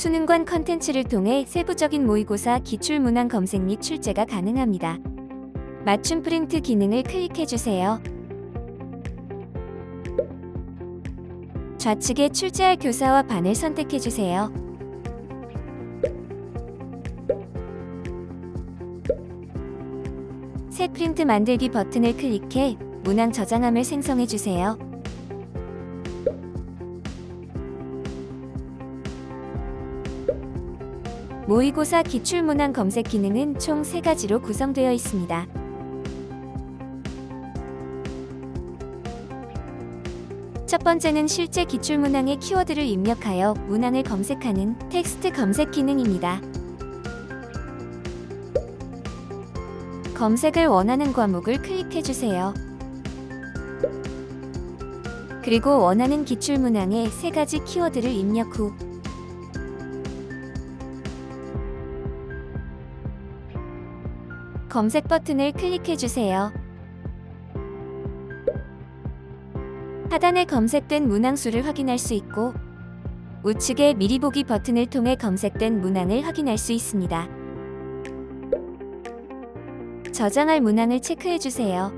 수능관 컨텐츠를 통해 세부적인 모의고사 기출 문항 검색 및 출제가 가능합니다. 맞춤 프린트 기능을 클릭해 주세요. 좌측에 출제할 교사와 반을 선택해 주세요. 새 프린트 만들기 버튼을 클릭해 문항 저장함을 생성해 주세요. 모의고사 기출문항 검색 기능은 총 3가지로 구성되어 있습니다. 첫 번째는 실제 기출문항의 키워드를 입력하여 문항을 검색하는 텍스트 검색 기능입니다. 검색을 원하는 과목을 클릭해 주세요. 그리고 원하는 기출문항에 세 가지 키워드를 입력 후 검색 버튼을 클릭해 주세요. 하단에 검색된 문항 수를 확인할 수 있고 우측에 미리 보기 버튼을 통해 검색된 문항을 확인할 수 있습니다. 저장할 문항을 체크해 주세요.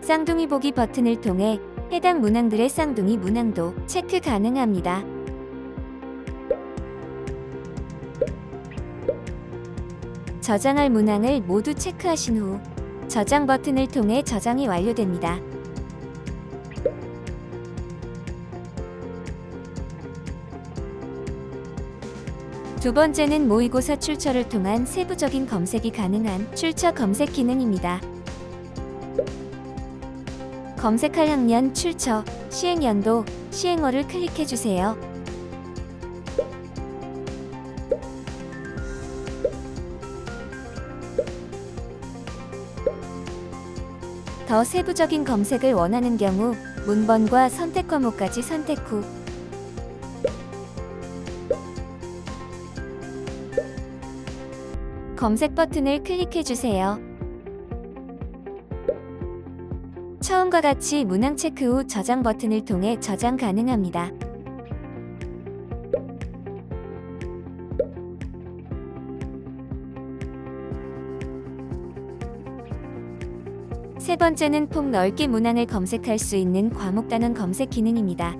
쌍둥이 보기 버튼을 통해 해당 문항들의 쌍둥이 문항도 체크 가능합니다. 저장할 문항을 모두 체크하신 후 저장 버튼을 통해 저장이 완료됩니다. 두 번째는 모의고사 출처를 통한 세부적인 검색이 가능한 출처 검색 기능입니다. 검색할 학년, 출처, 시행연도, 시행월을 클릭해 주세요. 더 세부적인 검색을 원하는 경우 문번과 선택 과목까지 선택 후 검색 버튼을 클릭해 주세요. 처음과 같이 문항 체크 후 저장 버튼을 통해 저장 가능합니다. 세 번째는 폭 넓게 문항을 검색할 수 있는 과목 단원 검색 기능입니다.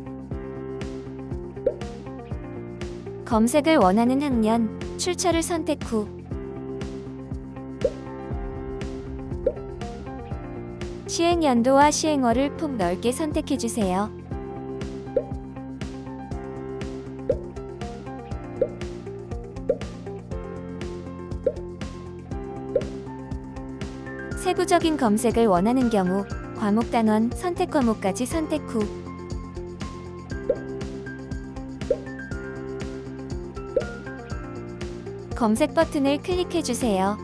검색을 원하는 학년, 출처를 선택 후 시행 연도와 시행월을 폭 넓게 선택해 주세요. 세부적인 검색을 원하는 경우 과목 단원 선택 과목까지 선택 후 검색 버튼을 클릭해 주세요.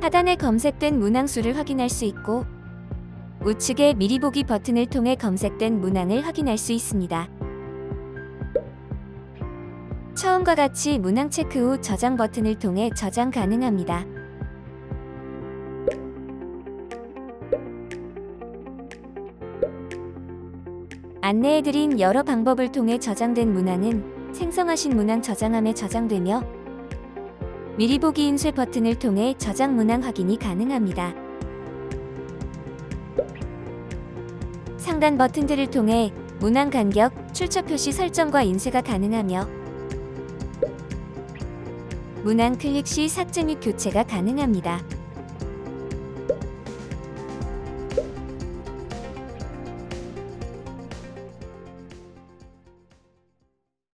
하단에 검색된 문항 수를 확인할 수 있고 우측에 미리 보기 버튼을 통해 검색된 문항을 확인할 수 있습니다. 처음과 같이 문항 체크 후 저장 버튼을 통해 저장 가능합니다. 안내해드린 여러 방법을 통해 저장된 문항은 생성하신 문항 저장함에 저장되며 미리 보기 인쇄 버튼을 통해 저장 문항 확인이 가능합니다. 상단 버튼들을 통해 문항 간격, 출처 표시 설정과 인쇄가 가능하며 문항 클릭 시 삭제 및 교체가 가능합니다.